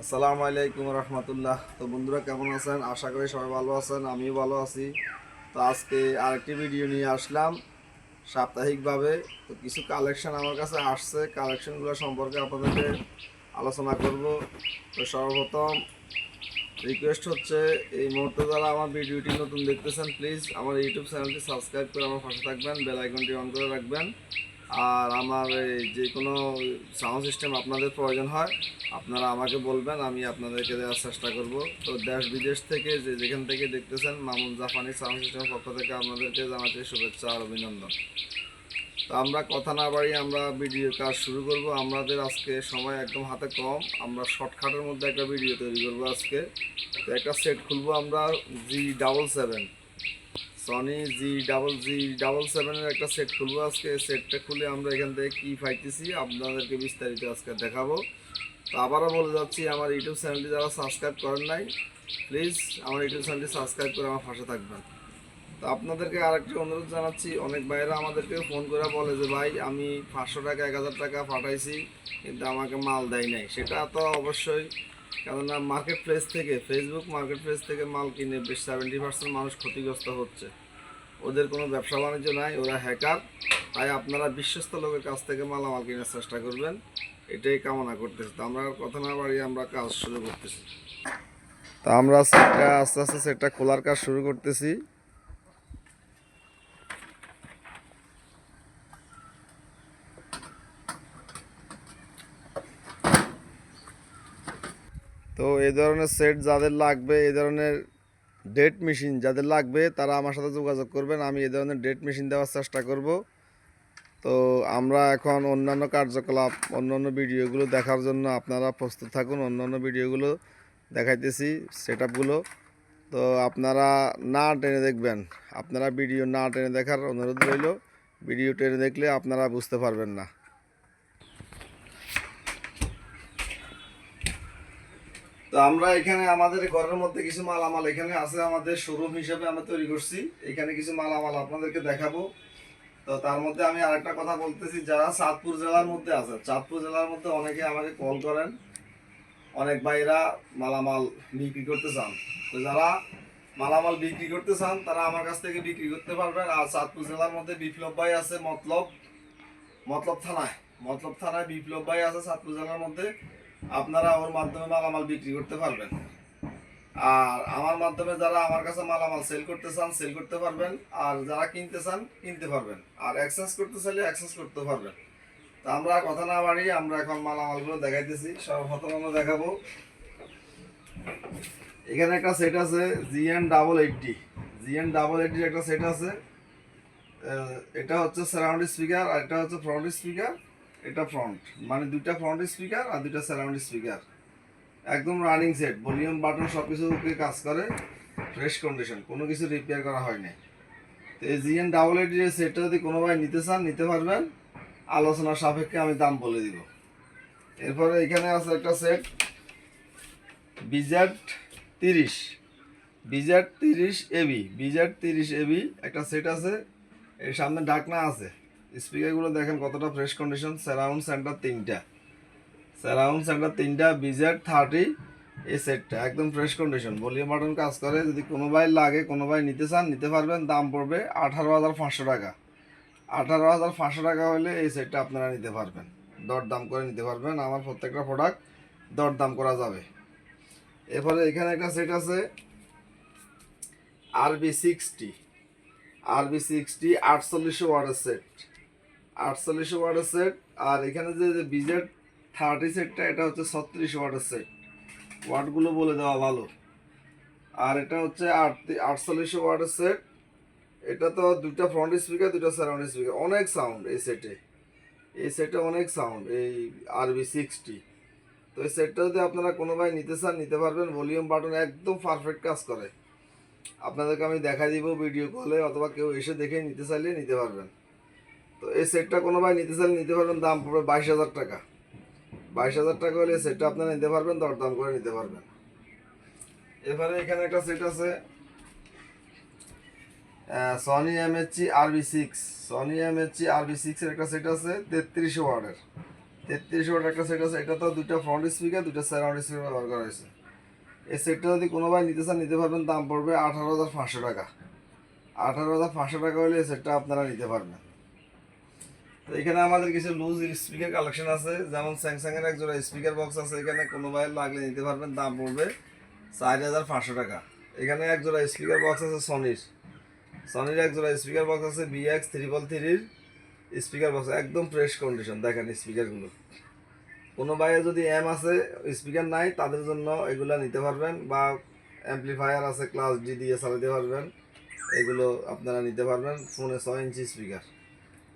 আসসালামু আলাইকুম রহমতুল্লাহ। তো বন্ধুরা, কেমন আছেন? আশা করি সবাই ভালো আছেন, আমিও ভালো আছি। তো আজকে আরেকটি ভিডিও নিয়ে আসলাম সাপ্তাহিকভাবে। তো কিছু কালেকশন আমার কাছে আসছে। কালেকশনগুলো সম্পর্কে আপনাদেরকে আলোচনা করব। তো সর্বপ্রথম রিকোয়েস্ট হচ্ছে, এই মুহূর্তে যারা আমার ভিডিওটি নতুন দেখতেছেন প্লিজ আমার ইউটিউব চ্যানেলটি সাবস্ক্রাইব করে আমার পাশে থাকবেন বেল আইকনটি অন করে রাখবেন। আর আমার যে কোনো সাউন্ড সিস্টেম আপনাদের প্রয়োজন হয়, আপনারা আমাকে বলবেন, আমি আপনাদেরকে দেওয়ার চেষ্টা করব। তো দেশ বিদেশ থেকে যে যেখান থেকে দেখতেছেন, মামুন জাপানি সাউন্ড সিস্টেমের পক্ষ থেকে আপনাদেরকে জানাচ্ছি শুভেচ্ছা আর অভিনন্দন। তো আমরা কথা না বাড়িয়ে আমরা ভিডিও কাজ শুরু করব। আমাদের আজকে সময় একদম হাতে কম। আমরা শর্টকাটের মধ্যে একটা ভিডিও তৈরি করব আজকে। তো একটা সেট খুলবো আমরা G double seven Sony G double G double সেভেনের একটা সেট খুলবো আজকে। সেটটা খুলে আমরা এখান থেকে কী পাইতেছি আপনাদেরকে বিস্তারিত আজকে দেখাবো। তো আবারও বলে যাচ্ছি, আমার ইউটিউব চ্যানেলটি যারা সাবস্ক্রাইব করেন নাই প্লিজ আমার ইউটিউব চ্যানেলটি সাবস্ক্রাইব করে আমার পাশে থাকবেন। তো আপনাদেরকে আরেকটি অনুরোধ জানাচ্ছি, অনেক ভাইয়েরা আমাদেরকে ফোন করে বলে যে, ভাই, আমি পাঁচশো টাকা, এক হাজার টাকা পাঠাইছি, কিন্তু আমাকে মাল দেয় নাই। সেটা তো অবশ্যই কেননা মার্কেট প্লেস থেকে ফেসবুক মার্কেট প্লেস থেকে মাল কিনে বেশ সেভেন্টি পার্সেন্ট মানুষ ক্ষতিগ্রস্ত হচ্ছে। ওদের কোনো ব্যবসা বাণিজ্য নাই, ওরা হ্যাকার তাই আপনারা বিশ্বস্ত লোকের কাছ থেকে মালামাল কেনার চেষ্টা করবেন। এটাই কামনা করতেছি। তো আমরা কথা না বাড়িয়ে আমরা কাজ শুরু করতেছি। তা আমরা সেটটা আস্তে আস্তে সেটটা খোলার কাজ শুরু করতেছি। তো এই ধরনের সেট যাদের লাগবে এই ধরনের ডেট মেশিন যাদের লাগবে, তারা আমার সাথে যোগাযোগ করবেন। আমি এই ধরনের ডেট মেশিন দেওয়ার চেষ্টা করব। তো আমরা এখন অন্যান্য কার্যকলাপ, অন্যান্য ভিডিওগুলো দেখার জন্য আপনারা প্রস্তুত থাকুন। অন্যান্য ভিডিওগুলো দেখাইতেছি সেট তো আপনারা না টেনে দেখবেন। আপনারা ভিডিও না টেনে দেখার অনুরোধ রইল। ভিডিও টেনে দেখলে আপনারা বুঝতে পারবেন না। তো আমরা এখানে আমাদের ঘরের মধ্যে কিছু মালামাল এখানে আছে আমাদের শোরুম হিসেবে আমরা তৈরি করছি। এখানে কিছু মালামাল আপনাদেরকে দেখাবো। তো তার মধ্যে আমি আরেকটা কথা বলতেছি, যারা চাঁদপুর জেলার মধ্যে আছে, চাঁদপুর জেলার মধ্যে অনেকে আমাকে কল করেন। অনেক ভাইরা মালামাল বিক্রি করতে চান। তো যারা মালামাল বিক্রি করতে চান, তারা আমার কাছ থেকে বিক্রি করতে পারবেন। আর চাঁদপুর জেলার মধ্যে বিপ্লব ভাই আছে মতলব মতলব থানায়। মতলব থানায় বিপ্লব ভাই আছে চাঁদপুর জেলার মধ্যে। আপনারা ওর মাধ্যমে মালামাল বিক্রি করতে পারবেন। আর আমার মাধ্যমে যারা আমার কাছে মালামাল সেল করতে চান সেল করতে পারবেন। আর যারা কিনতে চান, কিনতে পারবেন। আর এক্সচেঞ্জ করতে চাইলে এক্সচেঞ্জ করতে পারবেন। তো আমরা কথা না বাড়িয়ে আমরা এখন মালামালগুলো দেখাইতেছি। সর্বপ্রথম আমরা দেখাবো। এখানে একটা সেট আছে GN double eighty GN double এইটটির একটা সেট আছে। এটা হচ্ছে সারাউন্ড স্পিকার আর এটা হচ্ছে ফ্রন্ট স্পিকার এটা ফ্রন্ট মানে দুইটা ফ্রন্ট স্পিকার আর দুইটা সারাউন্ড স্পিকার একদম রানিং সেট ভলিউম বাটন সব কিছুকে কাজ করে ফ্রেশ কন্ডিশন কোনো কিছু রিপেয়ার করা হয়নি তো এই জিএন ডাবল এইটির সেটটা যদি কোনো ভাই নিতে চান, নিতে পারবেন। আলোচনার সাপেক্ষে আমি দাম বলে দিব। এরপরে এখানে আছে একটা সেট বিজেট তিরিশ। বিজেট তিরিশ এবি বিজেট তিরিশ এবি একটা সেট আছে, এর সামনে ঢাকনা আছে। স্পিকারগুলো দেখেন কতটা ফ্রেশ কন্ডিশন সারাউন্ড সেন্টার তিনটা। সারাউন্ড সেন্টার তিনটা বিজেট থার্টি এই সেটটা একদম ফ্রেশ কন্ডিশন ভলিউম বাটন কাজ করে, যদি কোনো ভাই লাগে, কোনো ভাই নিতে চান, নিতে পারবেন, দাম পড়বে আঠারো হাজার পাঁচশো টাকা। আঠারো হাজার পাঁচশো টাকা হলে এই সেটটা আপনারা নিতে পারবেন। দর দাম করে নিতে পারবেন, আমার প্রত্যেকটা প্রোডাক্ট দর দাম করা যাবে। এরপরে এখানে একটা সেট আছে আরবি সিক্সটি আরবি সিক্সটি আটচল্লিশশো ওয়ার্ডের সেট আটচল্লিশশো ওয়ার্ডের সেট আর এখানে যে বিজেট থার্টি সেটটা এটা হচ্ছে ছত্রিশ ওয়ার্ডের সেট ওয়ার্ডগুলো বলে দেওয়া ভালো। আর এটা হচ্ছে আট আটচল্লিশশো ওয়ার্ডের সেট এটা তো দুটা ফ্রন্ট স্পিকার দুটা সারাউন্ড স্পিকার অনেক সাউন্ড এই সেটে এই সেটে অনেক সাউন্ড এই আরবি সিক্সটি তো এই সেটটা যদি আপনারা কোনো ভাই নিতে চান, নিতে পারবেন। ভলিউম বাটন একদম পারফেক্ট কাজ করে। আপনাদেরকে আমি দেখাই দিব ভিডিও কলে অথবা কেউ এসে দেখে নিতে চাইলে নিতে পারবেন। তো এই সেটটা কোনো ভাই নিতে চাইলে নিতে পারবেন, দাম পড়বে বাইশ হাজার টাকা। বাইশ হাজার টাকা হলে সেটটা আপনারা নিতে পারবেন, দরদাম করে নিতে পারবেন। এবারে এখানে একটা সেট আছে Sony MHC RB six Sony MHC RB সিক্সের একটা সেট আছে, তেত্রিশ ওয়ার্ডের তেত্রিশ ওয়াট একটা সেট আছে এটা তো দুইটা ফ্রন্ট স্পিকার দুইটা সারাউন্ড স্পিকার ব্যবহার করা হয়েছে। এই সেটটা যদি কোনো ভাই নিতে চান, নিতে পারবেন, দাম পড়বে আঠারো হাজার পাঁচশো টাকা। আঠারো হাজার পাঁচশো টাকা হলে এই সেটটা আপনারা নিতে পারবেন। তো এখানে আমাদের কিছু লুজ স্পিকার কালেকশন আছে। যেমন স্যামসাং এর এক জোড়া স্পিকার বক্স আছে। এখানে কোনো ভাই লাগলে নিতে পারবেন, দাম পড়বে চার হাজার পাঁচশো টাকা। এখানে এক জোড়া স্পিকার বক্স আছে সনির সনির এক জোড়া স্পিকার বক্স আছে বিএক্স ত্রিপল থ্রির স্পিকার বক্স একদম ফ্রেশ কন্ডিশন দেখেন স্পিকারগুলো কোনো বাইরে যদি এম আছে স্পিকার নাই, তাদের জন্য এগুলো নিতে পারবেন বা অ্যাম্পলিফায়ার আছে ক্লাস ডি দিয়ে চালাতে পারবেন। এগুলো আপনারা নিতে পারবেন, ফোনে ছয় ইঞ্চি স্পিকার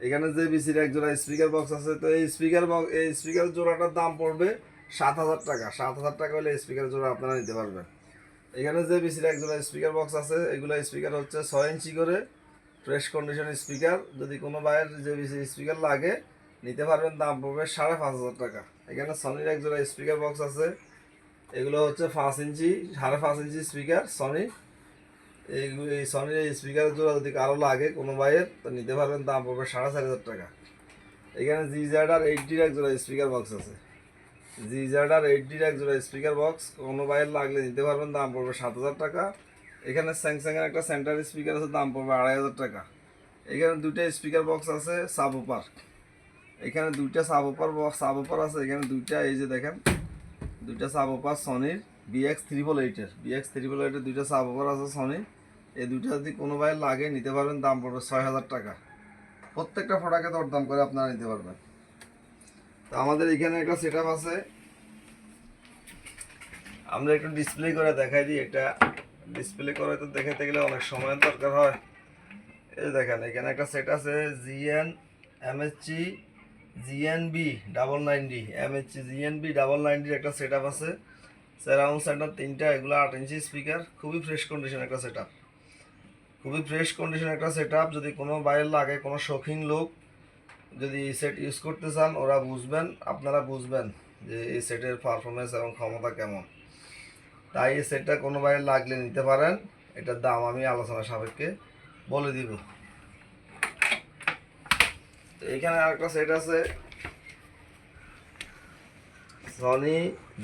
এখানে যে বিসির এক জোড়া স্পিকার বক্স আছে, তো এই স্পিকার বক্স এই স্পিকার জোড়াটার দাম পড়বে সাত হাজার টাকা। সাত হাজার টাকা হলে স্পিকার জোড়া আপনারা নিতে পারবেন। এখানে যে বিসির এক জোড়া স্পিকার বক্স আছে, এগুলো স্পিকার হচ্ছে ছয় ইঞ্চি করে ফ্রেশ কন্ডিশন স্পিকার। যদি কোনো বাইরের যে বিসি স্পিকার লাগে, নিতে পারবেন, দাম পড়বে সাড়ে পাঁচ হাজার টাকা। এখানে সনির এক জোড়া স্পিকার বক্স আছে, এগুলো হচ্ছে পাঁচ ইঞ্চি, সাড়ে পাঁচ ইঞ্চি স্পিকার সনি এই সনির এই স্পিকারের জোড়া যদি কারও লাগে কোনো বাইয়ের তো নিতে পারবেন, দাম পড়বে সাড়ে চার হাজার টাকা। এখানে জি জ্যাড আর এইটটির এক জোড়া স্পিকার বক্স আছে। জি জ্যাড আর এইটটির এক জোড়া স্পিকার বক্স কোনো বাইয়ের লাগলে নিতে পারবেন, দাম পড়বে সাত হাজার টাকা। এখানে স্যামসাংয়ের একটা সেন্টার স্পিকার আছে, দাম পড়বে আড়াই হাজার টাকা। এখানে দুইটা স্পিকার বক্স আছে সাব ওপার এখানে দুইটা সাব ওপার বক্স সাব ওপার আছে, এখানে দুইটা, এই যে দেখেন, দুইটা সাব ওপার সনির বিএক্স ত্রিপল এইটের বিএক্স ত্রিপল এইটের দুইটা সাব আছে সনির এই দুইটা যদি কোনো ভাই লাগে, নিতে পারবেন, দাম পড়বে ছয় হাজার টাকা। প্রত্যেকটা ফটাকে দরদাম করে আপনারা নিতে পারবেন। তো আমাদের এখানে একটা সেট আছে। আমরা একটু ডিসপ্লে করে দেখাই দিই। এটা ডিসপ্লে করে তো দেখাতে গেলে অনেক সময়ের দরকার হয়। এই দেখেন, এখানে একটা সেট আছে GN MSC GNB double ninety MSC GNB double নাইনটির একটা সেট আছে। সারাউন্ড সেন্টার তিনটা, এগুলো আট ইঞ্চি স্পিকার খুবই ফ্রেশ কন্ডিশন একটা সেট খুবই ফ্রেশ কন্ডিশন একটা সেট যদি কোনো বাইরের লাগে, কোনো শৌখিন লোক যদি এই সেট ইউজ করতে চান, ওরা বুঝবেন, আপনারা বুঝবেন যে এই সেটের পারফরমেন্স এবং ক্ষমতা কেমন। তাই এই সেটটা কোনো বাইরে লাগলে নিতে পারেন, এটার দাম আমি আলোচনা সাপেক্ষে বলে দিব। তো এখানে আরেকটা সেট আছে। Sony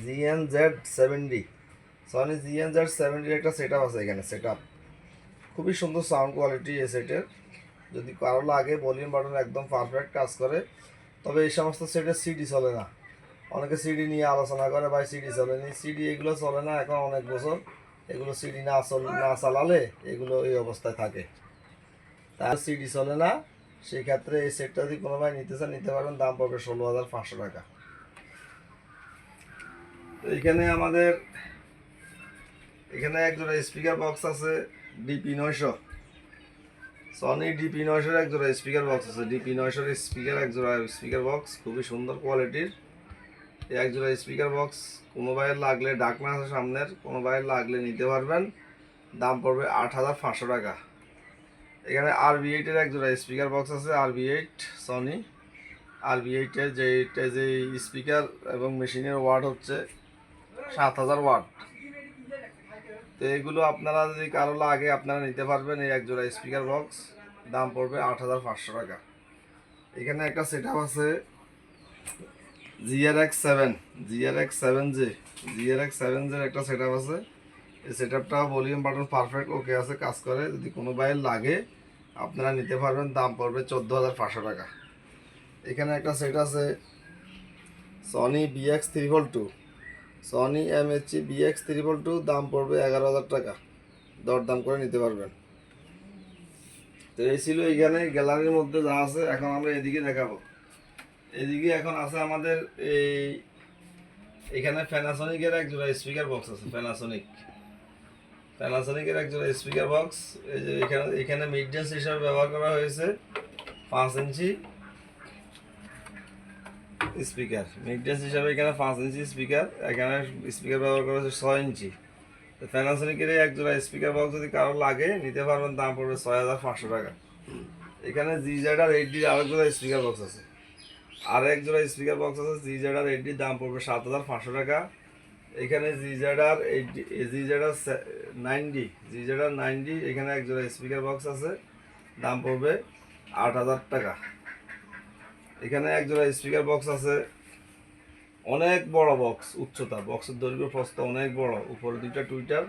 GN Z seventy Sony GN Z সেভেন্টির একটা সেট আছে এখানে সেট খুবই সুন্দর সাউন্ড কোয়ালিটি এই সেটের যদি কারও লাগে ভলিউম বাটন একদম পারফেক্ট কাজ করে। তবে এই সমস্ত সেটের সিডি চলে না। অনেকে সিডি নিয়ে আলোচনা করে, ভাই সিডি চলেনি সিডি এগুলো চলে না এখন অনেক বছর। এগুলো সিডি না চল, না চালালে এগুলো এই অবস্থায় থাকে। তার সিডি চলে না সেই ক্ষেত্রে এই সেটটা যদি কোনো ভাই নিতে চান, নিতে পারবেন। দাম পড়বে ষোলো হাজার পাঁচশো টাকা। এখানে আমাদের, এখানে একজোড়া স্পিকার বক্স আছে। ডিপি নয়শো। সনি ডিপি নয়শোর একজোড়া স্পিকার বক্স আছে। ডিপি নয়শোর স্পিকার এক জোড়া স্পিকার বক্স খুবই সুন্দর কোয়ালিটির এই জোড়া স্পিকার বক্স কোনো বাইরের লাগলে ডাকনা আছে সামনের, কোনো বাইরের লাগলে নিতে পারবেন। দাম পড়বে আট হাজার পাঁচশো টাকা। এখানে আর বি এইটের এক জোড়া স্পিকার বক্স আছে R B eight Sony R B এইটের যে এটা যে স্পিকার এবং মেশিনের ওয়াট হচ্ছে, সাত হাজার ওয়াট তো এগুলো আপনারা যদি কারও লাগে, আপনারা নিতে পারবেন এই একজোড়া স্পিকার বক্স দাম পড়বে আট হাজার পাঁচশো টাকা। এখানে একটা সেট আপ আছে GR X seven GR X seven J GR X seven জের একটা সেট আপ আছে। এই সেট আপটা ভলিউম বাটন পারফেক্ট ওকে আছে, কাজ করে। যদি কোনো বাইর লাগে, আপনারা নিতে পারবেন, দাম পড়বে চোদ্দ হাজার পাঁচশো টাকা। এখানে একটা সেট আছে Sony BX three volt two Sony MHC BX triple two দাম পড়বে এগারো হাজার টাকা। দরদাম করে নিতে পারবেন। তো এই ছিল এইখানে গ্যালারির মধ্যে যা আছে, এখন আমরা এদিকে দেখাবো। এদিকে এখন আছে আমাদের এই, এখানে প্যানাসনিকের এক জোড়া স্পিকার বক্স আছে প্যানাসনিক প্যানাসনিকের এক জোড়া স্পিকার বক্স এই যে এখানে এখানে মিড হিসাবে ব্যবহার করা হয়েছে, পাঁচ ইঞ্চি। স্পিকার মিডডেন্স হিসাবে এখানে পাঁচ ইঞ্চি স্পিকার এখানে স্পিকার ব্যবহার করা হচ্ছে ছয় ইঞ্চি। তো ফ্যানাসনিকের এক জোড়া স্পিকার বক্স যদি কারও লাগে, নিতে পারবেন, দাম পড়বে ছয় হাজার পাঁচশো টাকা। এখানে জি জেড আর এইট ডির আরেক জোড়া স্পিকার বক্স আছে। আর এক জোড়া স্পিকার বক্স আছে জি জেড আর এইট ডির দাম পড়বে সাত হাজার পাঁচশো টাকা। এখানে G Z R eight G Z R nine D G Z R nine D এখানে এক জোড়া স্পিকার বক্স আছে, দাম পড়বে আট হাজার টাকা। এখানে এক জোড়া স্পিকার বক্স আছে। অনেক বড় বক্স উচ্চতা। বক্সের দৈর্ঘ্য, প্রস্থ অনেক বড়। উপরে দুইটা টুইটার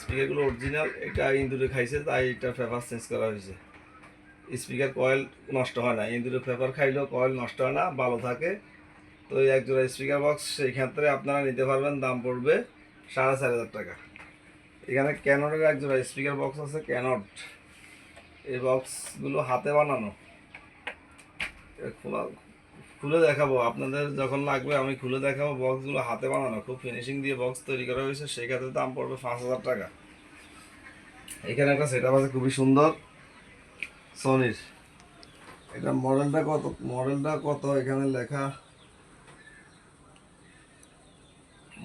স্পিকারগুলো অরিজিনাল এটা ইন্দুরে খাইছে, তাই এটা পেপার চেঞ্জ করা হয়েছে। স্পিকার কয়েল নষ্ট হয় না। ইন্দুরে পেপার খাইলেও কয়েল নষ্ট হয় না, ভালো থাকে। তো এই একজোড়া স্পিকার বক্স সেই ক্ষেত্রে আপনারা নিতে পারবেন, দাম পড়বে সাড়ে চার হাজার টাকা। এখানে ক্যানটের একজোড়া স্পিকার বক্স আছে ক্যানট এই বক্সগুলো হাতে বানানো। খোলা, খুলে দেখাবো। আপনাদের যখন লাগবে, আমি খুলে দেখাবো বক্সগুলো হাতে বানানো। খুব ফিনিশিং দিয়ে বক্স তৈরি করা হয়েছে সেই ক্ষেত্রে দাম পড়বে পাঁচ হাজার টাকা। এখানে একটা সেট আছে, খুবই সুন্দর। সনির এটা মডেলটা কত মডেলটা কত এখানে লেখা?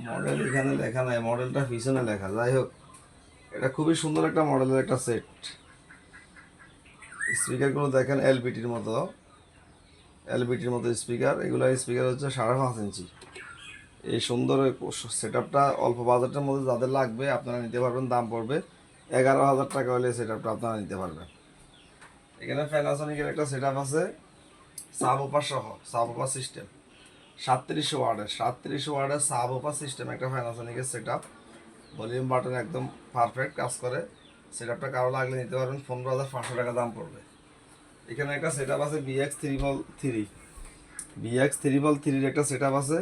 মডেল এখানে লেখা নাই মডেলটা পিছনে লেখা। যাই হোক, এটা খুবই সুন্দর একটা মডেলের একটা সেট স্পিকারগুলো দেখেন এলবিটির মতো। এলবিটির মতো স্পিকার। এগুলো স্পিকার হচ্ছে সাড়ে পাঁচ ইঞ্চি। এই সুন্দর সেট আপটা অল্প বাজেটের মধ্যে যাদের লাগবে আপনারা নিতে পারবেন, দাম পড়বে এগারো হাজার টাকা হলে সেট আপটা আপনারা নিতে পারবেন। এখানে প্যানাসনিকের একটা সেট আপ আছে সাবোপা সহ সাবোপা সিস্টেম সাতত্রিশশো ওয়ার্ডের সাতত্রিশশো ওয়ার্ডের সাবোপা সিস্টেম একটা প্যানাসনিকের সেট আপ ভলিউম বাটন একদম পারফেক্ট কাজ করে। সেট আপটা কারও লাগলে নিতে পারবেন, পনেরো হাজার পাঁচশো টাকা দাম পড়বে। এখানে একটা সেট আপ আছে BX three vol three BX three vol থ্রির একটা সেট আপ আছে।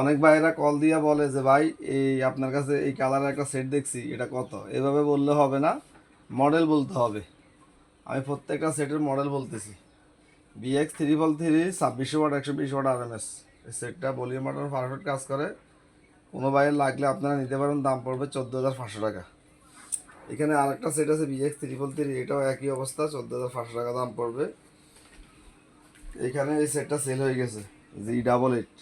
অনেক ভাইয়েরা কল দিয়া বলে যে, ভাই, এই আপনার কাছে এই কালারের একটা সেট দেখছি, এটা কত? এভাবে বললে হবে না মডেল বলতে হবে। আমি প্রত্যেকটা সেটের মডেল বলতেছি। বিএক্স থ্রি বল থ্রি ছাব্বিশশো ওয়াট, একশো বিশ ওয়াট আরএমএস এই সেটটা ভলিউম বাটন পারফেক্ট কাজ করে। কোনো ভাইয়ের লাগলে আপনারা নিতে পারেন, দাম পড়বে চোদ্দ হাজার পাঁচশো টাকা। এখানে আরেকটা সেট আছে বিএক্স ত্রিপল থ্রি এটাও একই অবস্থা, চোদ্দ হাজার পাঁচশো টাকা দাম পড়বে। এখানে এই সেটটা সেল হয়ে গেছে G double eight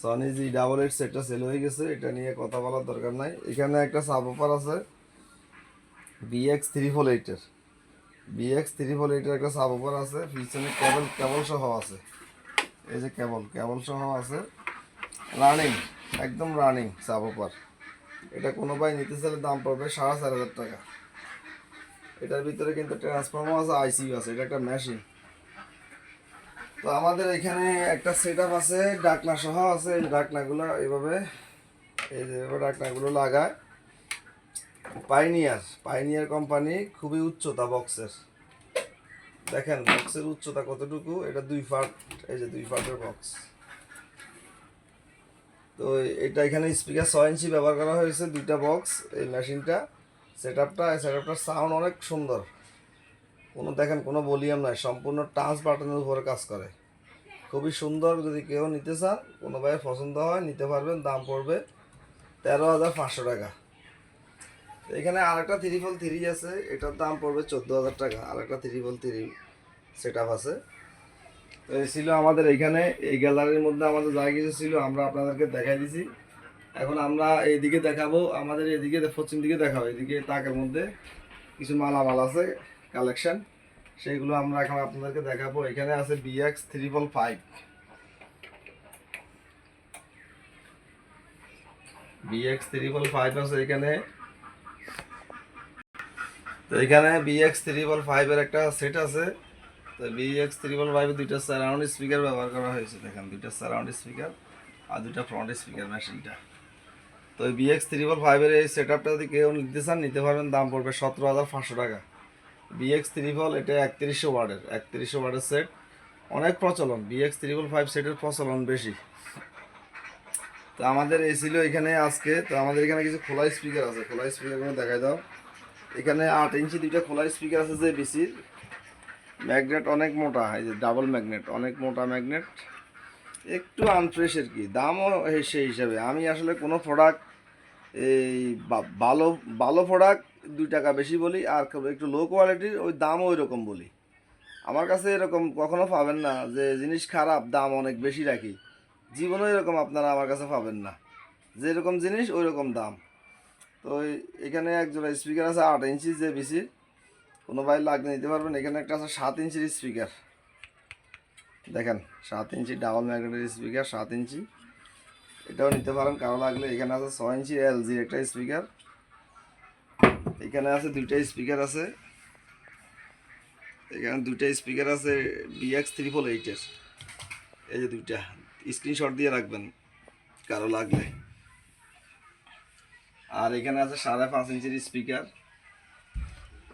Sony G double eight সেটটা সেল হয়ে গেছে, এটা নিয়ে কথা বলার দরকার নাই। এখানে একটা সাব অফার আছে বিএক্স থ্রি ফোর এইটের বিএক্স থ্রি ফোর এইটের একটা সাব অফার আছে, পিছনে কেবল কেবল সহ আছে। এই যে কেবল কেবল সহ আছে। রানিং একদম রানিং সাব অফার এটা কোনো ভাই নিতে চাইলে দাম পড়বে সাড়ে চার হাজার টাকা। এটার ভিতরে কিন্তু ট্রান্সফর্মার আছে আইসিইউ আছে, এটা একটা মেশিন তো আমাদের এখানে একটা সেট আছে, ডাকনা সহ আছে, এই ডাকনাগুলো এইভাবে এই যে এভাবে ডাকনাগুলো লাগায়। পাইনিয়ার পাইনিয়ার কোম্পানি খুবই উচ্চতা বক্সের দেখেন বক্সের উচ্চতা কতটুকু? এটা দুই ফাট এই যে দুই ফাটের বক্স তো এটা এখানে স্পিকার ছয় ইঞ্চি ব্যবহার করা হয়েছে, দুইটা বক্স এই মেশিনটা সেট আপটা সেট আপটার সাউন্ড অনেক সুন্দর। কোনো দেখেন, কোনো ভলিউম নাই, সম্পূর্ণ টাচ বাটনের উপরে কাজ করে। খুবই সুন্দর, যদি কেউ নিতে চান, কোনো ভাই পছন্দ হয়, নিতে পারবেন, দাম পড়বে তেরো হাজার পাঁচশো টাকা। এখানে আরেকটা থ্রি ফোল থ্রি আছে, এটার দাম পড়বে চোদ্দ হাজার টাকা, আরেকটা থ্রি ফোল থ্রি সেট আছে। ছিল আমাদের এখানে, এই গ্যালারির মধ্যে আমাদের যা কিছু ছিল আমরা আপনাদেরকে দেখাই দিছি। এখন আমরা এইদিকে দেখাবো, আমাদের এদিকে পশ্চিম দিকে দেখাবো এদিকে তাকের মধ্যে কিছু মালামাল আছে কালেকশন সেইগুলো আমরা এখন আপনাদেরকে দেখাবো। এখানে আছে BX triple five BX triple five আছে এখানে। তো এখানে বিএক্স ত্রিপল ফাইভের একটা সেট আছে। তো বিএক্স ত্রিপল ফাইভে দুইটা সারাউন্ড স্পিকার ব্যবহার করা হয়েছে, দেখেন। দুইটা সারাউন্ড স্পিকার আর দুইটা ফ্রন্ট স্পিকার মেশিনটা তো বিএক্স ত্রিপল ফাইভের এই সেট আপটা যদি কেউ নিতে চান, নিতে পারবেন। দাম পড়বে সতেরো হাজার পাঁচশো টাকা। বিএক্স ত্রিপল এটা একত্রিশশো ওয়ার্ডের একত্রিশশো ওয়ার্ডের সেট অনেক প্রচলন। বিএক্স ত্রিপল ফাইভ সেটের প্রচলন বেশি। তো আমাদের এই ছিল এখানে আজকে। তো আমাদের এখানে কিছু খোলা স্পিকার আছে। খোলা স্পিকারগুলো দেখাই দাও। এখানে আট ইঞ্চি দুইটা খোলা স্পিকার আছে যে বিসির ম্যাগনেট অনেক মোটা, এই যে ডাবল ম্যাগনেট, অনেক মোটা ম্যাগনেট, একটু আনফ্রেশ আর কি, দামও সেই হিসাবে। আমি আসলে কোনো প্রোডাক্ট এই ভালো ভালো প্রোডাক্ট দুই টাকা বেশি বলি, আর একটু লো কোয়ালিটির ওই দামও ওই রকম বলি। আমার কাছে এরকম কখনো পাবেন না, যে জিনিস খারাপ, দাম অনেক বেশি রাখি। জীবনে এরকম আপনারা আমার কাছে পাবেন না। যেরকম জিনিস ওই রকম দাম। তো এখানে একজোড়া স্পিকার আছে আট ইঞ্চি যে বিসির কোনো ভাই লাগলে নিতে পারবেন। এখানে একটা আছে সাত ইঞ্চির স্পিকার। দেখেন, সাত ইঞ্চি ডাবল ম্যাগনেটের স্পিকার, সাত ইঞ্চি। এটাও নিতে পারেন, কারও লাগলে। এখানে আছে ছয় ইঞ্চি এলজির একটা স্পিকার। এখানে আছে দুইটা স্পিকার আছে। এখানে দুইটা স্পিকার আছে বিএক্স ত্রিপল এইটের এই যে দুইটা। স্ক্রিনশট দিয়ে রাখবেন, কারও লাগলে। আর এখানে আছে সাড়ে পাঁচ ইঞ্চির স্পিকার।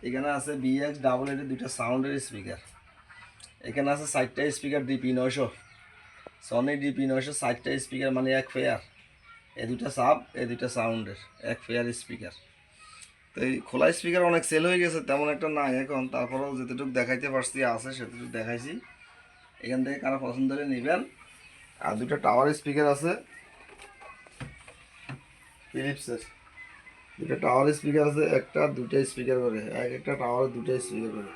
এখানে আছে বিএক্স ডাবল এর দুইটা সাউন্ডের স্পিকার এখানে আছে চারটা স্পিকার ডিপি নয়শো। সনি ডিপি নয়শো, চারটা স্পিকার মানে এক ফেয়ার এ দুটা সাব এ দুটা সাউন্ডের এক ফেয়ার স্পিকার তো এই খোলা স্পিকার অনেক সেল হয়ে গেছে, তেমন একটা নাই এখন। তারপরেও যেতটুকু দেখাইতে পারছি, আছে সেতটুকু দেখাইছি। এখান থেকে কারও পছন্দ হলে নেবেন। আর দুটো টাওয়ার স্পিকার আছে। ফিলিপসের দুটো টাওয়ার স্পিকার আছে, একটা দুটো স্পিকার করে। এক একটা টাওয়ার দুটো স্পিকার করে।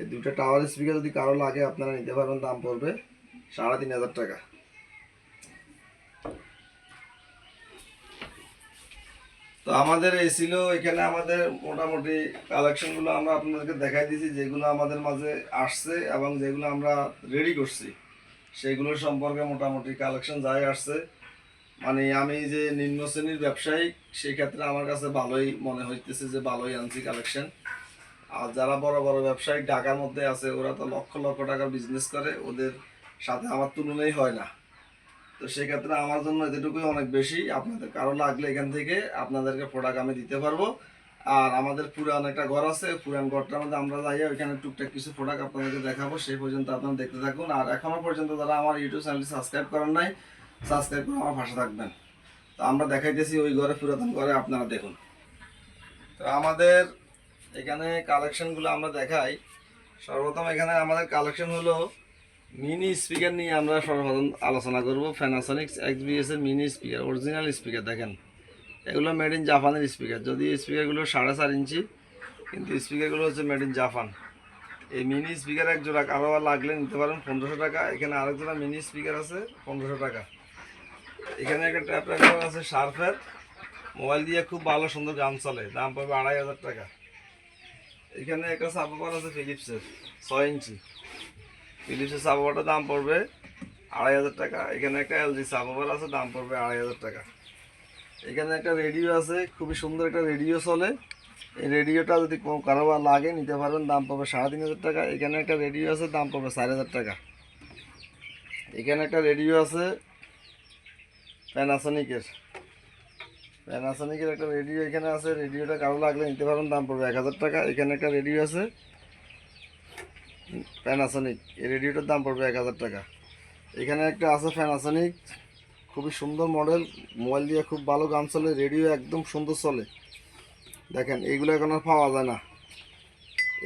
এই দুটো টাওয়ার স্পিকার যদি কারও লাগে, আপনারা নিতে পারবেন, দাম পড়বে সাড়ে তিন হাজার টাকা। তো আমাদের এই ছিল, এখানে আমাদের মোটামুটি কালেকশনগুলো আমরা আপনাদেরকে দেখাই দিয়েছি, যেগুলো আমাদের মাঝে আসছে এবং যেগুলো আমরা রেডি করছি। সেগুলো সম্পর্কে মোটামুটি কালেকশন যাই আসছে। মানে আমি যে নিম্ন শ্রেণির ব্যবসায়ী, সেই ক্ষেত্রে আমার কাছে ভালোই মনে হইতেছে যে ভালোই আনছি কালেকশন আর যারা বড় বড় ব্যবসায়ী ঢাকার মধ্যে আছে, ওরা তো লক্ষ লক্ষ টাকার বিজনেস করে, ওদের সাথে আমার তুলনাই হয় না। তো সেক্ষেত্রে আমার জন্য এতটুকুই অনেক বেশি। আপনাদের কারও লাগলে এখান থেকে আপনাদেরকে প্রোডাক্ট আমি দিতে পারব। আর আমাদের পুরান একটা ঘর আছে, পুরান ঘরটার মধ্যে আমরা যাই ওইখানে টুকটাক কিছু প্রোডাক্ট আপনাদেরকে দেখাবো, সেই পর্যন্ত আপনারা দেখতে থাকুন। আর এখনও পর্যন্ত যারা আমার ইউটিউব চ্যানেলটি সাবস্ক্রাইব করেন নাই সাবস্ক্রাইব করে আমার পাশে থাকবেন। তো আমরা দেখাইতেছি ওই ঘরে পুরাতন ঘরে, আপনারা দেখুন। তো আমাদের এখানে কালেকশনগুলো আমরা দেখাই। সর্বপ্রথম এখানে আমাদের কালেকশন হলো মিনি স্পিকার নিয়ে আমরা সর্বপ্রথম আলোচনা করব। ফ্যানাসনিক্স এক্সবিএস এর মিনি স্পিকার অরিজিনাল স্পিকার দেখেন। এগুলো মেড ইন জাপানের স্পিকার যদি স্পিকারগুলো সাড়ে চার ইঞ্চি, কিন্তু স্পিকারগুলো হচ্ছে মেড ইন জাপান এই মিনি স্পিকার এক জোড়া কারও লাগলে নিতে পারেন পনেরোশো টাকা। এখানে আরেক জোড়া মিনি স্পিকার আছে, পনেরোশো টাকা। এখানে একটা ট্যাপ রেকর্ডার আছে শার্পের। মোবাইল দিয়ে খুব ভালো সুন্দর গান চলে। দাম পাবে আড়াই হাজার টাকা। এখানে একটা সাবওয়ার আছে ফিলিপসের ছয় ইঞ্চি। ফিলিপসের সাবওয়ারটার দাম পড়বে আড়াই হাজার টাকা। এখানে একটা এলজি সাবওয়ার আছে, দাম পড়বে আড়াই হাজার টাকা। এখানে একটা রেডিও আছে, খুবই সুন্দর একটা রেডিও চলে। এই রেডিওটা যদি কারোবার লাগে, নিতে পারবেন দাম পড়বে সাড়ে তিন হাজার টাকা। এখানে একটা রেডিও আছে, দাম পড়বে চার হাজার টাকা। এখানে একটা রেডিও আছে প্যানাসনিকের প্যানাসনিকের একটা রেডিও এখানে আছে। রেডিওটা কারও লাগলে নিতে পারবেন দাম পড়বে এক হাজার টাকা। এখানে একটা রেডিও আছে। প্যানাসনিক এই রেডিওটার দাম পড়বে এক হাজার টাকা। এখানে একটা আছে প্যানাসনিক খুবই সুন্দর মডেল মোবাইল দিয়ে খুব ভালো গান চলে। রেডিও একদম সুন্দর চলে। দেখেন, এইগুলো এখন আর পাওয়া যায় না।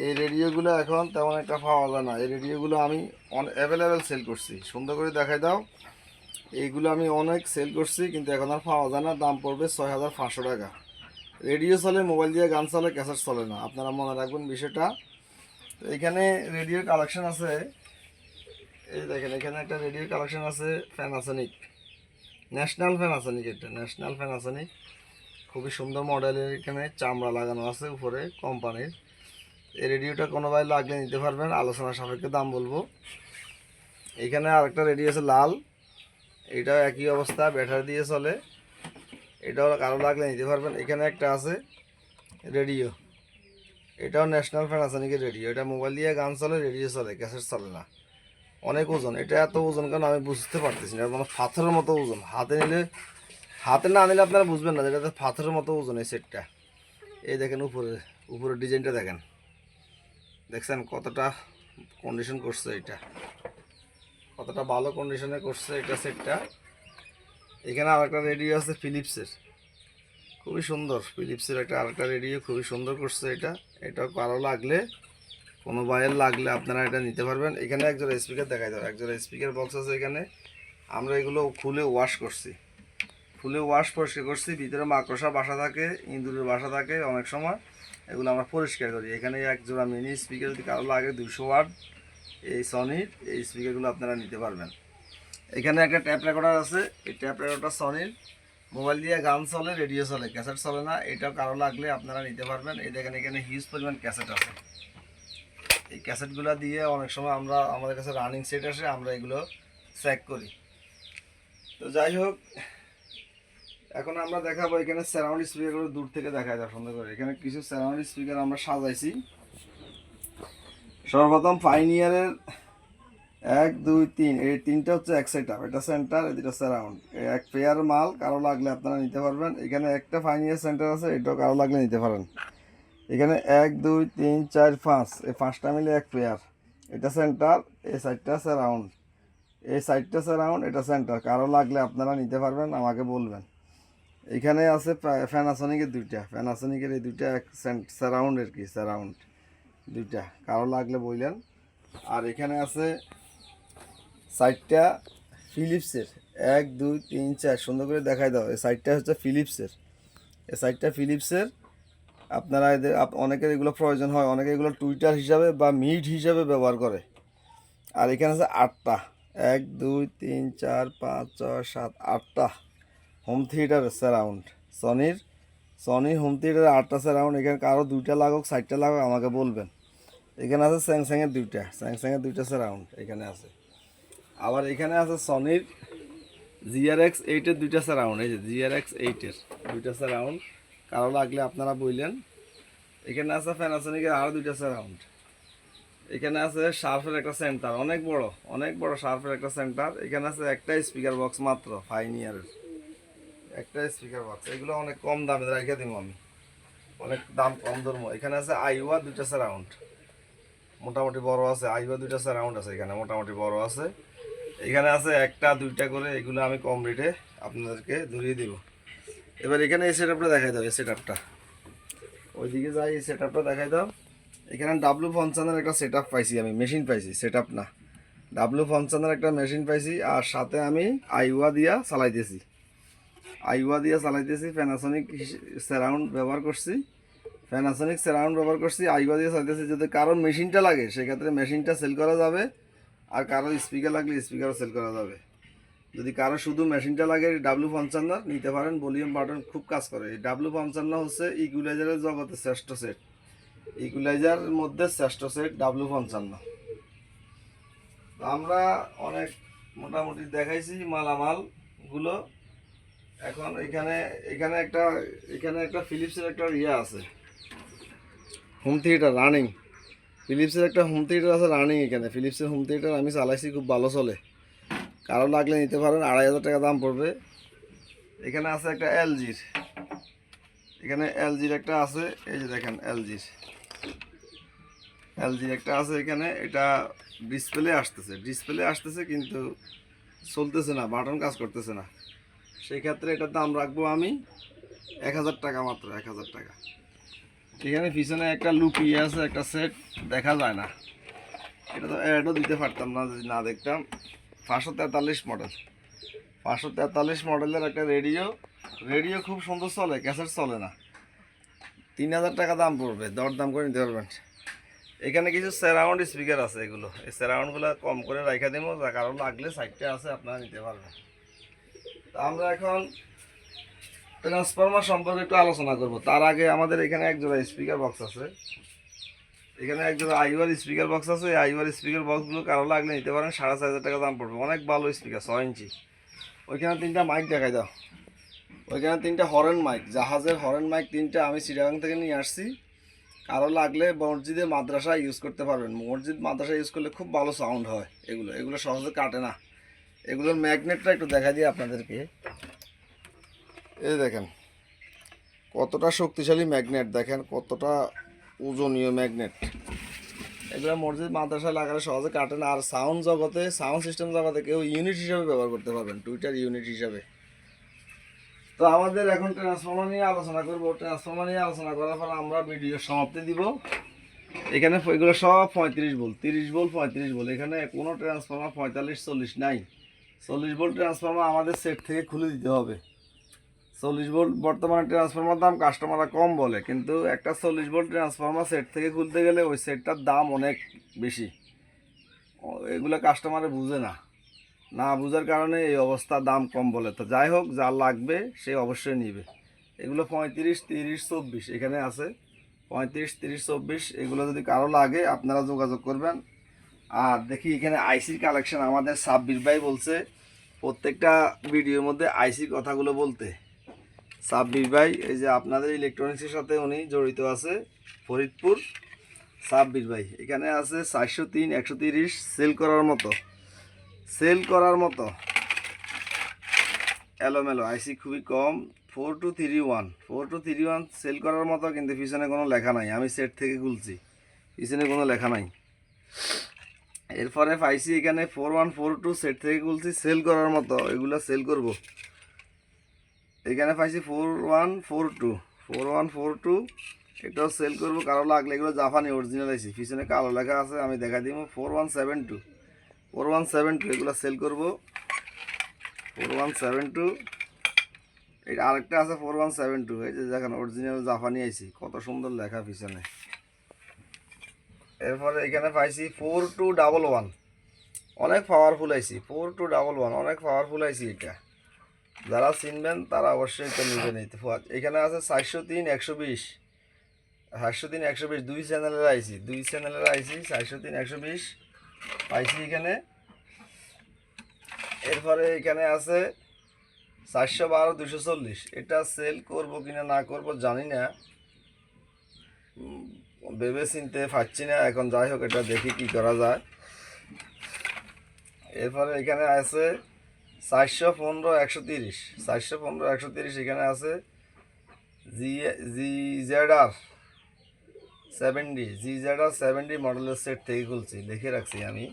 এই রেডিওগুলো এখন তেমন একটা পাওয়া যায় না। এই রেডিওগুলো আমি অন অ্যাভেলেবেল সেল করছি। সুন্দর করে দেখাই দাও। এইগুলো আমি অনেক সেল করছি, কিন্তু এখন আর পাওয়া যায় না। দাম পড়বে ছয় হাজার পাঁচশো টাকা। রেডিও চলে মোবাইল দিয়ে গান চলে ক্যাসেট চলে না। আপনারা মনে রাখবেন বিষয়টা। তো এখানে রেডিওর কালেকশন আছে। এই দেখেন, এখানে একটা রেডিওর কালেকশন আছে ফ্যান ফ্যানাসনিক ন্যাশনাল ফ্যানাসনিক এটা ন্যাশনাল ফ্যান ফ্যানাসনিক খুবই সুন্দর মডেলের এখানে চামড়া লাগানো আছে উপরে কোম্পানির এই রেডিওটা কোনো লাগলে নিতে পারবেন। আলোচনা সাপেক্ষে দাম বলব। এখানে আরেকটা রেডিও আছে, লাল। এটাও একই অবস্থা ব্যাটারি দিয়ে চলে। এটাও কারও লাগলে নিতে পারবেন। এখানে একটা আছে রেডিও এটাও ন্যাশনাল ফ্যানাসনিকের রেডিও এটা মোবাইল দিয়ে গান চলে রেডিও চলে ক্যাসেট চলে না। অনেক ওজন। এটা এত ওজন কেন আমি বুঝতে পারতেছি না। মানে পাথরের মতো ওজন। হাতে নিলে, হাতে না নিলে আপনারা বুঝবেন না যেটা পাথরের মতো ওজন এই সেটটা এই দেখেন উপরে, উপরের ডিজাইনটা দেখেন। দেখছেন কতটা কন্ডিশন করছে এটা। কতটা ভালো কন্ডিশনে করছে এটা সেটটা এখানে আরেকটা রেডিও আছে ফিলিপসের খুবই সুন্দর ফিলিপসের একটা আরেকটা রেডিও খুবই সুন্দর করছে এটা। এটা কারও লাগলে, কোনো বাইরের লাগলে আপনারা এটা নিতে পারবেন। এখানে একজোড়া স্পিকার দেখাই দেবো একজোড়া স্পিকার বক্স আছে এখানে। আমরা এগুলো খুলে ওয়াশ করছি। খুলে ওয়াশ পরিষ্কার করছি, ভিতরে মাকড়সা বাসা থাকে, ইঁদুরের বাসা থাকে অনেক সময়। এগুলো আমরা পরিষ্কার করি। এখানে এক জোড়া মিনি স্পিকার যদি কারও লাগে দুশো ওয়াট এই সনির এই স্পিকারগুলো আপনারা নিতে পারবেন। এখানে একটা ট্যাপ রেকর্ডার আছে, এই ট্যাপ রেকর্ডার সনির মোবাইল দিয়ে গান চলে রেডিও চলে ক্যাসেট চলে না, এটাও কারও লাগলে আপনারা নিতে পারবেন। এই দেখেন, এখানে হিউজ পরিমাণ ক্যাসেট আছে। এই ক্যাসেটগুলো দিয়ে অনেক সময় আমরা, আমাদের কাছে রানিং সেট আসে, আমরা এগুলো চেক করি। তো যাই হোক, এখন আমরা দেখাবো এখানে সারাউন্ড স্পিকারগুলো দূর থেকে দেখা যায় সুন্দর করে। এখানে কিছু সারাউন্ড স্পিকার আমরা সাজাইছি। সর্বপ্রথম পাইনিয়ারের এক, দুই, তিন। এই তিনটা হচ্ছে এক সেট আপ এটা সেন্টার এই দুটো সারাউন্ড এক পেয়ার মাল, কারও লাগলে আপনারা নিতে পারবেন। এখানে একটা ফাইনিয়ার সেন্টার আছে, এটাও কারও লাগলে নিতে পারেন। এখানে এক, দুই, তিন, চার, পাঁচ। এই পাঁচটা মিলে এক পেয়ার এটা সেন্টার এই সাইডটা সারাউন্ড এই সাইডটা সারাউন্ড এটা সেন্টার কারও লাগলে আপনারা নিতে পারবেন, আমাকে বলবেন। এখানে আছে ফ্যানাসনিকের দুইটা। ফ্যানাসনিকের এই দুইটা এক সেন্ট সারাউন্ড আর কি? সারাউন্ড দুইটা, কারও লাগলে বললেন আর এখানে আছে সাইডটা ফিলিপসের। এক, দুই, তিন, চার, সুন্দর করে দেখাই দাও। এই সাইডটা হচ্ছে ফিলিপসের। এই সাইডটা ফিলিপসের। আপনারা এদের অনেকের এগুলো প্রয়োজন হয়। অনেকে এগুলো টুইটার হিসাবে বা মিট হিসাবে ব্যবহার করে। আর এখানে আছে আটটা। এক, দুই, তিন, চার, পাঁচ, ছয়, সাত, আটটা হোম থিয়েটার সারাউন্ড সনির, সনি হোম থিয়েটার আটটা সারাউন্ড এখানে কারও দুইটা লাগুক সাইডটা লাগুক, আমাকে বলবেন। এখানে আছে স্যামসাংয়ের দুইটা। স্যামসাংয়ের দুইটা সারাউন্ড এখানে আছে। আবার এখানে আছে সনির জিআরএক্স এইটের দুইটা সারাউন্ড এই যে জিআরএক্স এইটের দুইটা সারাউন্ড কারও লাগলে আপনারা বললেন এখানে আছে ফ্যানাসনিকের আরও দুইটা সারাউন্ড এখানে আছে শার্ফের একটা সেন্টার অনেক বড় অনেক বড় শার্ফের একটা সেন্টার এখানে আছে একটা স্পিকার বক্স মাত্র ফাইন ইয়ারের একটা স্পিকার বক্স এগুলো অনেক কম দামে রেখে দিব আমি। অনেক দাম কম ধরবো এখানে আছে আইওয়া দুইটা সারাউন্ড মোটামুটি বড় আছে আইওয়া দুইটা সারাউন্ড আছে এখানে, মোটামুটি বড় আছে। এখানে আছে একটা, দুইটা করে, এগুলো আমি কম রেটে আপনাদেরকে ধরিয়ে দিব। এবার এখানে এই সেট আপটা দেখাই দাও, এই সেট আপটা ওইদিকে যাই, এই সেট আপটা দেখাই দাও। এখানে ডাব্লু পঞ্চান্নের একটা সেট আপ পাইছি আমি মেশিন পাইছি সেট আপ না। ডাব্লু পঞ্চান্নের একটা মেশিন পাইছি, আর সাথে আমি আইওয়া দিয়া চালাইতেছি। আইওয়া দিয়া চালাইতেছি প্যানাসনিক সারাউন্ড ব্যবহার করছি। প্যানাসনিক সারাউন্ড ব্যবহার করছি আইওয়া দিয়ে চালাইতেছি। যদি কারও মেশিনটা লাগে, সেক্ষেত্রে মেশিনটা সেল করা যাবে, আর কারও স্পিকার লাগলে স্পিকারও সেল করা যাবে। যদি কারও শুধু মেশিনটা লাগে ডাব্লু পঞ্চান্ন নিতে পারেন ভলিউম বাটন খুব কাজ করে। এই ডাব্লু পঞ্চান্ন হচ্ছে ইকুলাইজারের জগতে শ্রেষ্ঠ সেট ইকুলাইজার মধ্যে শ্রেষ্ঠ সেট ডাব্লু পঞ্চান্ন। আমরা অনেক মোটামুটি দেখাইছি মালামালগুলো এখন এখানে এখানে একটা এখানে একটা ফিলিপসের একটা ইয়ে আছে। হোম থিয়েটার রানিং ফিলিপসের একটা হোম থিয়েটার আছে রানিং এখানে। ফিলিপসের হোম থিয়েটার আমি চালাইছি খুব ভালো চলে। কারও লাগলে নিতে পারেন, আড়াই হাজার টাকা দাম পড়বে। এখানে আছে একটা এলজির এখানে এলজির একটা আছে, এই যে দেখেন এলজির এলজির একটা আছে এখানে, এটা ডিসপ্লে আসতেছে। ডিসপ্লে আসতেছে কিন্তু চলতেছে না বাটন কাজ করতেছে না। সেই ক্ষেত্রে এটার দাম রাখব আমি এক হাজার টাকা মাত্র, এক হাজার টাকা। এখানে পিছনে একটা লুকি আছে, একটা সেট দেখা যায় না। এটা তো অ্যাডও দিতে পারতাম না, যদি না দেখতাম। পাঁচশো তেতাল্লিশ মডেল পাঁচশো তেতাল্লিশ মডেলের একটা রেডিও রেডিও খুব সুন্দর চলে ক্যাসেট চলে না। তিন হাজার টাকা দাম পড়বে দর দাম করে নিতে পারবেন। এখানে কিছু স্যারাউন্ড স্পিকার আছে এগুলো। এই স্যারাউন্ডগুলো কম করে রাখা দেবো যা কারও লাগলে সাইডটা আছে, আপনারা নিতে পারবেন। তা আমরা এখন ট্রান্সফরমার সম্পর্কে একটু আলোচনা করব। তার আগে আমাদের এখানে এক জোড়া স্পিকার বক্স আছে। এখানে এক জোড়া আইওয়ার স্পিকার বক্স আছে। এই আইওয়ার স্পিকার বক্সগুলো কারও লাগলে নিতে পারেন, সাড়ে চার হাজার টাকা দাম পড়বে। অনেক ভালো স্পিকার ছয় ইঞ্চি। ওইখানে তিনটা মাইক দেখাই দাও। ওইখানে তিনটা হরেন মাইক জাহাজের হরেন মাইক তিনটা আমি চিটাগাং থেকে নিয়ে আসছি। কারও লাগলে মসজিদে মাদ্রাসা ইউজ করতে পারবেন। মসজিদ মাদ্রাসা ইউজ করলে খুব ভালো সাউন্ড হয় এগুলো। এগুলো সহজে কাটে না। এগুলোর ম্যাগনেটটা একটু দেখা দিই আপনাদেরকে। এই দেখেন, কতটা শক্তিশালী ম্যাগনেট দেখেন কতটা ওজনীয় ম্যাগনেট এগুলো মসজিদ, মাদ্রাসা, লাগালে সহজে কাটে না আর সাউন্ড জগতে সাউন্ড সিস্টেম জগতে কেউ ইউনিট হিসাবে ব্যবহার করতে পারবেন টুইটার ইউনিট হিসাবে। তো আমাদের এখন ট্রান্সফর্মার নিয়ে আলোচনা করব। ট্রান্সফর্মার নিয়ে আলোচনা করার পর আমরা ভিডিও সমাপ্তি দিব। এখানে এগুলো সব পঁয়ত্রিশ বল তিরিশ বল পঁয়ত্রিশ বল এখানে কোনো ট্রান্সফর্মার পঁয়তাল্লিশ, চল্লিশ নাই। চল্লিশ ভোল্ট ট্রান্সফর্মার আমাদের সেট থেকে খুলে দিতে হবে। চল্লিশ ভোল্ট বর্তমানে ট্রান্সফর্মার দাম কাস্টমাররা কম বলে, কিন্তু একটা চল্লিশ ভোল্ট ট্রান্সফর্মার সেট থেকে খুলতে গেলে ওই সেটটার দাম অনেক বেশি। এগুলো কাস্টমারে বুঝে না। না বুঝার কারণে এই অবস্থা দাম কম বলে। তো যাই হোক, যা লাগবে সে অবশ্যই নিবে। এগুলো পঁয়ত্রিশ, তিরিশ, চব্বিশ, এখানে আছে। পঁয়ত্রিশ, তিরিশ, চব্বিশ, এগুলো যদি কারও লাগে, আপনারা যোগাযোগ করবেন। আর দেখি এখানে আইসির কালেকশন আমাদের সাব্বির ভাই বলছে, প্রত্যেকটা ভিডিওর মধ্যে আইসির কথাগুলো বলতে। সাব্বির ভাই, এই যে আপনাদের ইলেকট্রনিক্সের সাথে উনি জড়িত আছে, ফরিদপুর। সাব্বির ভাই, এখানে আছে চারশো তিন, একশো তিরিশ সেল করার মতো। সেল করার মতো। এলোমেলো আইসি খুবই কম। Four two three one four two three one sale করার মতো, কিন্তু পিছনে কোনো লেখা নাই। আমি সেট থেকে খুলছি। পিছনে কোনো লেখা নাই। এরপরে পাইছি এখানে four one four two set থেকে খুলছি। সেল করার মতো, এগুলো সেল করব। এখানে পাইছি four one four two four one four two এটাও সেল করব কারও লাগলে, এগুলো জাপানি অরিজিনাল আইসি পিছনে কালো লেখা আছে, আমি দেখা দিব four one seven two four one seven two এগুলো সেল করব। ফোর ওয়ান সেভেন টু এই আরেকটা আছে ফোর ওয়ান সেভেন টু এই যে দেখেন অরিজিনাল জাপানি আইসি কত সুন্দর লেখা পিছনে। এরপরে এখানে পাইছি ফোর টু ডাবল ওয়ান অনেক powerful IC four two double one অনেক পাওয়ারফুল আইসি এটা। যারা চিনবেন, তারা অবশ্যই তো নেবেন এই। এখানে আছে চারশো তিন, একশো বিশ। চারশো তিন, একশো বিশ, দুই চ্যানেলের আইসি। দুই চ্যানেলের আইসি, চারশো তিন, একশো বিশ পাইছি এখানে। এরপরে এখানে আছে চারশো বারো দুশো চল্লিশ। এটা সেল করব কিনা, না করব জানি না। ভেবে চিনতে পারছি না। এখন যাই হোক, এটা দেখি কি করা যায়। এরপরে এখানে আছে চারশো পনেরো, একশো তিরিশ। চারশো পনেরো, একশো তিরিশ এখানে আছে। G G Z R seventy G Z R seventy মডেলের সেট থেকে খুলছি। লিখে রাখছি আমি।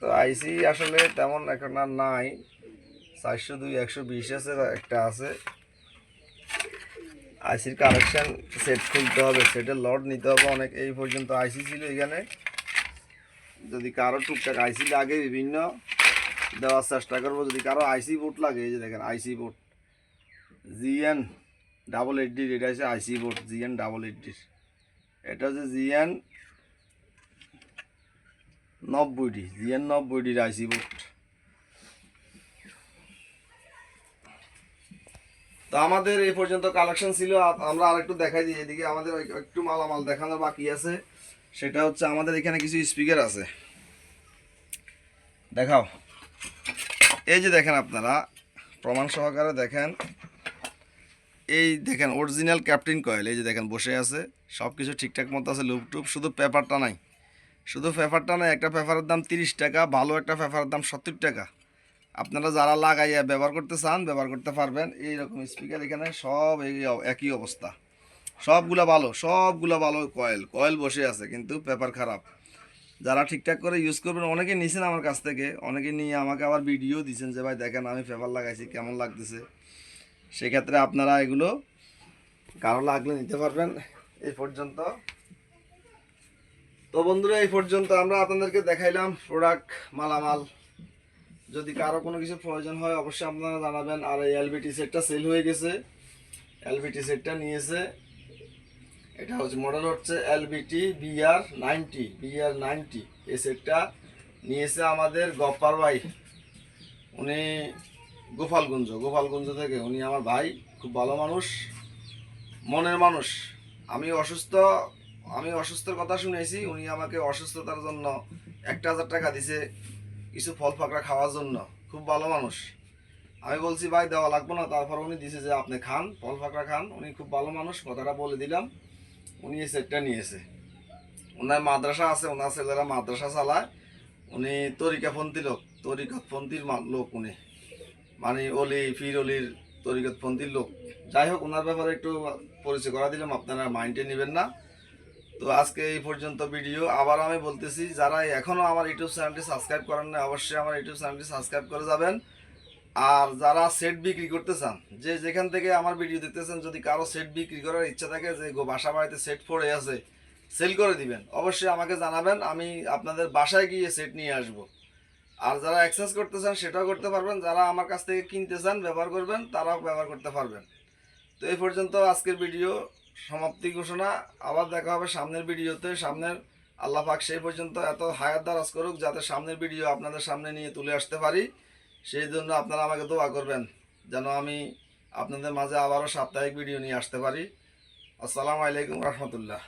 তো আইসি আসলে তেমন এখন আর নাই। চারশো দুই, একশো বিশ আছে একটা আছে। আইসির কালেকশান সেট খুলতে হবে। সেটের লড নিতে হবে অনেক। এই পর্যন্ত আইসি ছিল এখানে। যদি কারও টুকটাক আইসি লাগে বিভিন্ন দেওয়ার চেষ্টা করব। যদি কারও আইসি বোর্ড লাগে, এই যে দেখেন IC board GN double eight ডির এটা হচ্ছে IC board GN double eight ডির এটা হচ্ছে জিএন নব্বইটি জিএন নব্বইটির আইসি বোর্ড তো আমাদের এই পর্যন্ত কালেকশন ছিল আমরা আরেকটু দেখাই দিই এদিকে। আমাদের একটু মালামাল দেখানো বাকি আছে। সেটা হচ্ছে আমাদের এখানে কিছু স্পিকার আছে। দেখাও। এই যে দেখেন আপনারা, প্রমাণ সহকারে দেখেন। এই দেখেন অরিজিনাল ক্যাপ্টেন কয়েল এই যে দেখেন, বসে আছে। সব কিছু ঠিকঠাক মতো আছে লুপ টুপ শুধু পেপারটা নাই। শুধু পেপারটা নাই, একটা পেপারের দাম তিরিশ টাকা, ভালো একটা পেপারের দাম সত্তর টাকা। আপনারা যারা লাগাইয়া ব্যবহার করতে চান, ব্যবহার করতে পারবেন। এইরকম স্পিকার এখানে সব এই একই অবস্থা। সবগুলা ভালো সবগুলা ভালো কয়েল কয়েল বসে আছে, কিন্তু পেপার খারাপ। যারা ঠিকঠাক করে ইউজ করবেন অনেকে নিছেন আমার কাছ থেকে। অনেকে নিয়ে আমাকে আবার ভিডিও দিয়েছেন যে, ভাই, দেখেন, আমি পেপার লাগাইছি, কেমন লাগতেছে? সেক্ষেত্রে আপনারা এগুলো কারও লাগলে নিতে পারবেন। এই পর্যন্ত। তো বন্ধুরা, এই পর্যন্ত আমরা আপনাদেরকে দেখাইলাম প্রোডাক্ট মালামাল। যদি কারও কোনো কিছু প্রয়োজন হয়, অবশ্যই আপনারা জানাবেন। আর এই এলবিটি সেটটা সেল হয়ে গেছে। এলবিটি সেটটা নিয়েছে। এটা হচ্ছে মডেল হচ্ছে LBT BR ninety BR ninety এই সেটটা নিয়েছে আমাদের গপ্পার ভাই। উনি গোপালগঞ্জ গোপালগঞ্জ থেকে। উনি আমার ভাই, খুব ভালো মানুষ, মনের মানুষ। আমি অসুস্থ, আমি অসুস্থর কথা শুনেছি। উনি আমাকে অসুস্থতার জন্য একটা হাজার টাকা দিছে কিছু ফল ফাঁকড়া খাওয়ার জন্য। খুব ভালো মানুষ। আমি বলছি, ভাই, দেওয়া লাগবো না। তারপর উনি দিছে যে, আপনি খান, ফল ফাঁকড়া খান। উনি খুব ভালো মানুষ, কথাটা বলে দিলাম। উনি এই সেটটা নিয়েছে। ওনার মাদ্রাসা আছে, ওনার ছেলেরা মাদ্রাসা চালায়। উনি তরিকাপন্থী লোক তরিকতপন্থীর লোক উনি। মানে অলি ফির অলির তরিকতপন্থীর লোক। যাই হোক, ওনার ব্যাপারে একটু পরিচয় করা দিলাম, আপনারা মাইন্ডে নেবেন না। তো আজকে এই পর্যন্ত ভিডিও আবার আমি বলতেছি, যারা এখনও আমার ইউটিউব চ্যানেলটি সাবস্ক্রাইব করেন না অবশ্যই আমার ইউটিউব চ্যানেলটি সাবস্ক্রাইব করে যাবেন। আর যারা সেট বিক্রি করতে চান যে যেখান থেকে আমার ভিডিও দেখতেছেন, যদি কারও সেট বিক্রি করার ইচ্ছা থাকে, যে গো বাসা বাড়িতে সেট পড়ে আছে সেল করে দিবেন। অবশ্যই আমাকে জানাবেন, আমি আপনাদের বাসায় গিয়ে সেট নিয়ে আসব। আর যারা এক্সচেঞ্জ করতে চান সেটাও করতে পারবেন। যারা আমার কাছ থেকে কিনতে চান ব্যবহার করবেন, তারাও ব্যবহার করতে পারবেন। তো এই পর্যন্ত আজকের ভিডিও সমাপ্তি ঘোষণা। আবার দেখা হবে সামনের ভিডিওতে সামনের আল্লাহ পাক সেই পর্যন্ত এত হায়াত দারাজ করুক, যাতে সামনের ভিডিও আপনাদের সামনে নিয়ে তুলে আসতে পারি। সেই জন্য আপনারা আমাকে দোয়া করবেন, যেন আমি আপনাদের মাঝে আবারও সাপ্তাহিক ভিডিও নিয়ে আসতে পারি। আসসালামু আলাইকুম রহমতুল্লাহ।